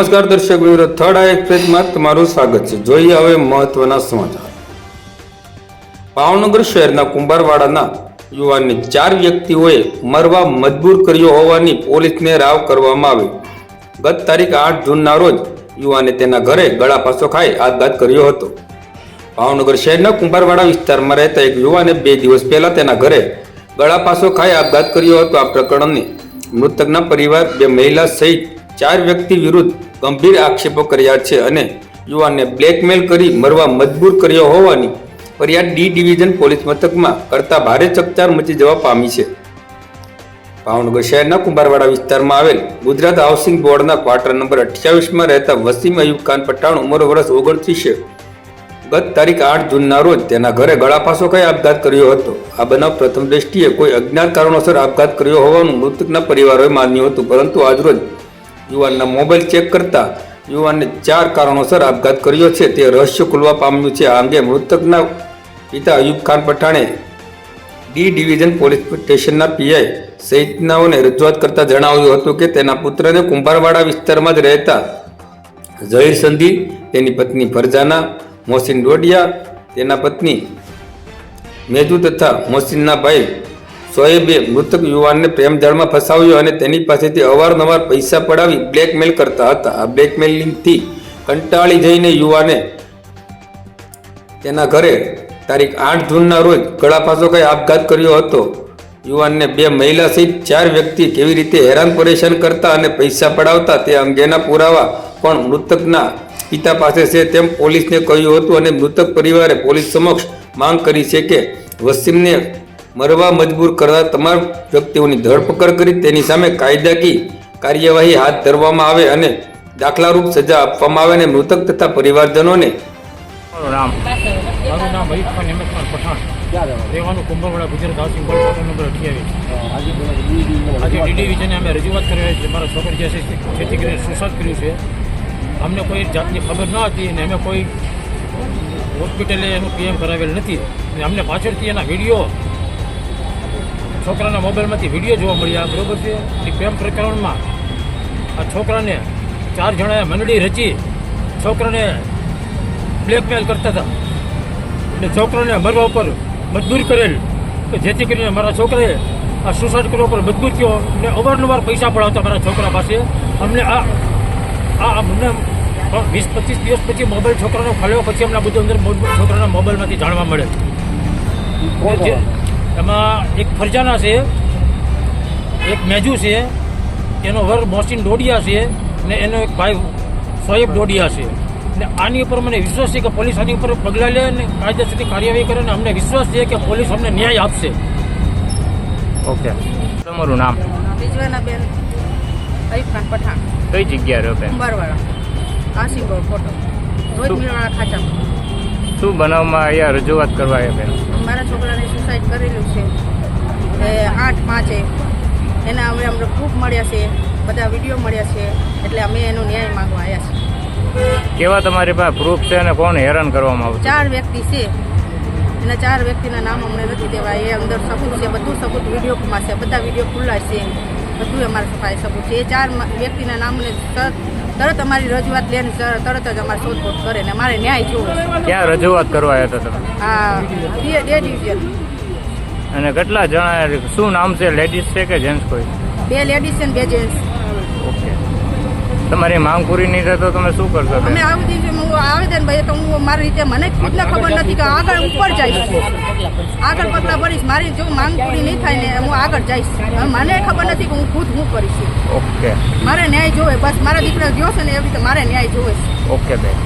નમસ્કાર દર્શક મિત્રો, થર્ડ આ એક્સપ્રેસમાં તમારું સ્વાગત છે. જોઈએ હવે મહત્વના સમાચાર. ભાવનગર શહેરના કુંભારવાડાના યુવાનને ચાર વ્યક્તિઓએ મરવા મજબૂર કર્યો હોવાની પોલીસને રાવ કરવામાં આવી. ગત તારીખ આઠ જૂનના રોજ યુવાને તેના ઘરે ગળા પાસો ખાઈ આપઘાત કર્યો હતો. ભાવનગર શહેરના કુંભારવાડા વિસ્તારમાં રહેતા એક યુવાને બે દિવસ પહેલા તેના ઘરે ગળા પાસો ખાઈ આપઘાત કર્યો હતો આ પ્રકરણની. મૃતકના પરિવાર બે મહિલા સહિત ચાર વ્યક્તિ વિરુદ્ધ ગંભીર આક્ષેપો કર્યા છે અને યુવાનને બ્લેકમેલ કરી મરવા મજબૂર કર્યો હોવાની ફરિયાદ ડી ડિવિઝન પોલીસ મથકમાં કરતા ભારે ચકચાર મચી જવા પામી છે. ભાવનગર શહેરના કુંભારવાડા વિસ્તારમાં આવેલ ગુજરાત હાઉસિંગ બોર્ડના ક્વાર્ટર નંબર અઠ્યાવીસમાં રહેતા વસીમ અયુબ ખાન પઠાણ ઉંમર વર્ષ ઓગણત્રીસે ગત તારીખ આઠ જૂનના રોજ તેના ઘરે ગળાફાંસો કઈ આપઘાત કર્યો હતો. આ બનાવ પ્રથમ દ્રષ્ટિએ કોઈ અજ્ઞાત કારણોસર આપઘાત કર્યો હોવાનું મૃતકના પરિવારોએ માન્યું હતું, પરંતુ આજરોજ યુવાનના મોબાઈલ ચેક કરતા યુવાનને ચાર કારણોસર આપઘાત કર્યો છે. તે રહસ્ય ખુલવા પામ્યું છે. આ અંગે મૃતકના પિતા અયુબ ખાન પઠાણે ડી ડિવિઝન પોલીસ સ્ટેશનના પીઆઈ સહિતનાઓને રજૂઆત કરતા જણાવ્યું હતું કે તેના પુત્રને કુંભારવાડા વિસ્તારમાં જ રહેતા ઝહીર સંધી, તેની પત્ની ફરજાના, મોહસિન ડોડિયા, તેના પત્ની મેજુ તથા મોહસિનના ભાઈ શોએબે મૃતક યુવાનને પ્રેમજાળમાં ફસાવ્યો અને તેની પાસેથી અવારનવાર પૈસા પડાવી બ્લેકમેલ કરતા હતા. આ બ્લેકમેલિંગથી કંટાળી જઈને યુવાને તેના ઘરે તારીખ આઠ જૂનના રોજ ગળાપાસો કઈ આપઘાત કર્યો હતો? યુવાનને બે મહિલા સહિત ચાર વ્યક્તિ કેવી રીતે હેરાન પરેશાન કરતા અને પૈસા પડાવતા તે અંગેના પુરાવા પણ મૃતકના પિતા પાસે છે તેમ પોલીસને કહ્યું હતું અને મૃતક પરિવારે પોલીસ સમક્ષ માંગ કરી છે કે વસીમને મરવા મજબૂર કરતા તમામ વ્યક્તિઓની ધરપકડ કરી તેની સામે કાયદાકીય કાર્યવાહી હાથ ધરવામાં આવે અને દાખલારૂપ સજા આપવામાં આવે અને મૃતક તથા પરિવારજનોને મારું નામ. મારું નામ પઠાણ. રહેવાનું Kumbharwada Gujarat housing board quarter number અઠ્યાવીસ. આજે ડી ડિવિઝને અમે રજૂઆત કરી રહ્યા મારા છોકરી જે છે, ખેતી કરીને કર્યું છે. અમને કોઈ જાતની ખબર ન હતી અને અમે કોઈ હોસ્પિટલે એનું પીએમ કરાવેલ નથી. અને અમને પાછળથી એના વીડિયો છોકરાના મોબાઈલમાંથી વીડિયો જોવા મળ્યા બરોબર છે? એ પ્રેમ પ્રકરણમાં આ છોકરાને ચાર જણાએ મંડળી રચી છોકરાને બ્લેકમેલ કરતા હતા. અને છોકરાને મરવા ઉપર મજબૂર કરેલ કે જેથી કરીને મારા છોકરાએ આ સુસાઇડ કરવા ઉપર મજબૂર થયો અને અવારનવાર પૈસા પડાવતા મારા છોકરા પાસે. અમને આ આ અમને વીસ પચીસ દિવસ પછી મોબાઈલ છોકરાનો ખોલ્યો પછી અમને બધું અંદર છોકરાના મોબાઈલમાંથી જાણવા મળે. એમાં એક ફરજાના છે એક મેજુ છે એનો વર મોહસિન ડોડિયા છે ને એનો એક ભાઈ સોએબ ડોડિયા છે. ને આની ઉપર મને વિશ્વાસ છે કે પોલીસ આની ઉપર પગલાં લે અને કાયદેસરની કાર્યવાહી કરે અને અમને વિશ્વાસ છે કે પોલીસ અમને ન્યાય આપશે. ઓકે. તમારું નામ? રિજવાના બેન પઠાણ. કઈ જગ્યા રહ્યો બેન? કાશીગો ફોટો રોજ શું? મિલવાળા ખાચામાં. શું બનાવમાં અહીંયા રજૂઆત કરવા આવ્યા બેન? મારા કરેલું છે. એ આઠ પાંચે એના અમે અમને પ્રૂફ મળ્યા છે. બધા વીડિયો મળ્યા છે. એટલે અમે એનો ન્યાય માગવા આવ્યા છીએ. કેવા તમારી પાસે પ્રૂફ છે અને કોણ હેરાન કરવામાં આવે ચાર વ્યક્તિ છે. એના ચાર વ્યક્તિના નામ અમને નથી દેવા એ અંદર સબૂત છે. બધું સબૂત વિડીયોમાં છે. બધા વીડિયો ખુલ્લા છે. બધું અમારા પાસે સબૂત છે. એ ચાર વ્યક્તિના નામને તરત તરત અમારી રજૂઆત લઈને તરત જ અમારે શોધખોળ કરે ને મારે ન્યાય જોવો. ક્યાં રજૂઆત કરવા આવ્યા હતા તમે? હા ડે ડિવિઝન અને કેટલા જણા શું નામ છે? લેડીઝ છે કે જેન્ટ્સ કોઈ? બે લેડીઝ છે ને બે જેન્ટ્સ ઓકે તમારી માંગ પૂરી નહીં થાય તો તમે શું કરશો અમે આવી હું આવેદન ભાઈ તો હું મારી રીતે મને ખુદને ખબર નથી કે આગળ ઉપર જઈશ. આગળ પગલા ભરીશ મારી જો માંગ પૂરી નહીં થાય ને હું આગળ જઈશ. મને ખબર નથી કે હું ખુદ હું કરીશ. ઓકે મારે ન્યાય જોવે બસ મારા દીકરા ગયો છે ને એવી રીતે મારે ન્યાય જોવે ઓકે બેન.